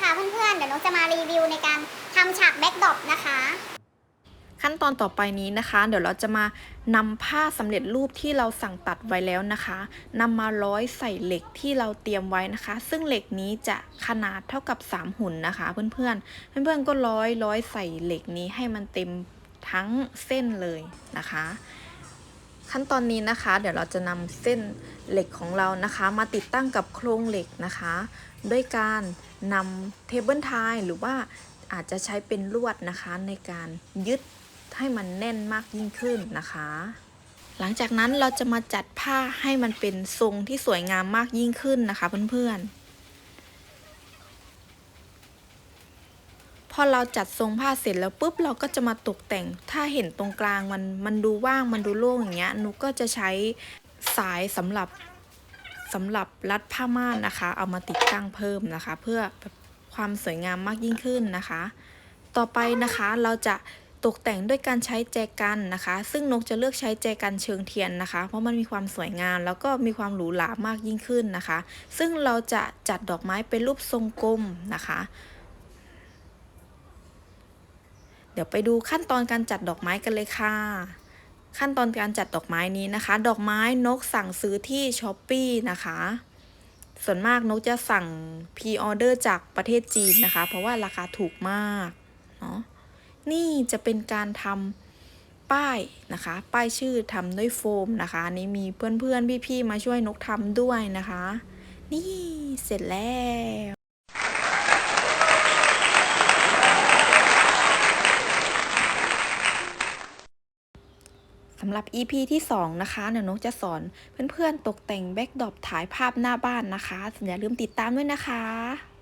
ค่ะเพื่อนๆ เดี๋ยวนกจะมารีวิวในการทำฉากแบ็กดรอปนะคะ ขั้นตอนต่อไปนี้นะคะ เดี๋ยวเราจะมานำผ้าสำเร็จรูปที่เราสั่งตัดไว้แล้วนะคะนำมาร้อยใส่เหล็กที่เราเตรียมไว้นะคะ ซึ่งเหล็กนี้จะขนาดเท่ากับ 3 หุ่นนะคะ เพื่อนๆ เพื่อนๆ ก็ร้อยร้อยใส่เหล็กนี้ให้มันเต็มทั้งเส้นเลยนะคะ ขั้นตอนนี้นะคะ เดี๋ยวเราจะนำเส้นเหล็กของเรานะคะ มาติดตั้งกับโครงเหล็กนะคะ ด้วยการนำเทเบิลไทหรือว่าอาจจะใช้เป็นลวดนะคะในการยึดให้มันแน่นมากยิ่งขึ้นนะคะ หลังจากนั้นเราจะมาจัดผ้าให้มันเป็นทรงที่สวยงามมากยิ่งขึ้นนะคะเพื่อนๆ อเราจัดทรงผ้าเสร็จแล้วปุ๊บเราก็จะมาตกแต่ง ถ้าเห็นตรงกลางมันมันดูว่างมันดูโล่งอย่างเงี้ยนุกก็จะใช้สายสำหรับสำหรับรัดผ้าม่านนะคะ เอามาติดตั้งเพิ่มนะคะ เพื่อความสวยงามมากยิ่งขึ้นนะคะ ต่อไปนะคะเราจะตกแต่งด้วยการใช้แจกันนะคะ ซึ่งนกจะเลือกใช้แจกันเชิงเทียนนะคะ เพราะมันมีความสวยงามแล้วก็มีความหรูหรามากยิ่งขึ้นนะคะ ซึ่งเราจะจัดดอกไม้เป็นรูปทรงกลมนะคะ เดี๋ยวไปดูขั้นตอนการจัดดอกไม้กันเลยค่ะ ขั้นตอนการจัดดอกไม้นี้นะคะ ดอกไม้นกสั่งซื้อที่ช้อปปีนะคะ ส่วนมากนกจะสั่งพรีออเดอร์จากประเทศจีนนะคะ เพราะว่าราคาถูกมากเนาะนี่จะเป็นการทำป้ายนะคะ ป้ายชื่อทำด้วยโฟมนะคะนนี้มีเพื่อนๆพี่ๆมาช่วยนกทำด้วยนะคะ นี่เสร็จแล้ว สำหรับ EP ที่ 2 นะคะเดี๋ยวนกจะสอนเพื่อนๆตกแต่งแบ็กดรอปถ่ายภาพหน้าบ้านนะคะอย่าลืมติดตามด้วยนะคะ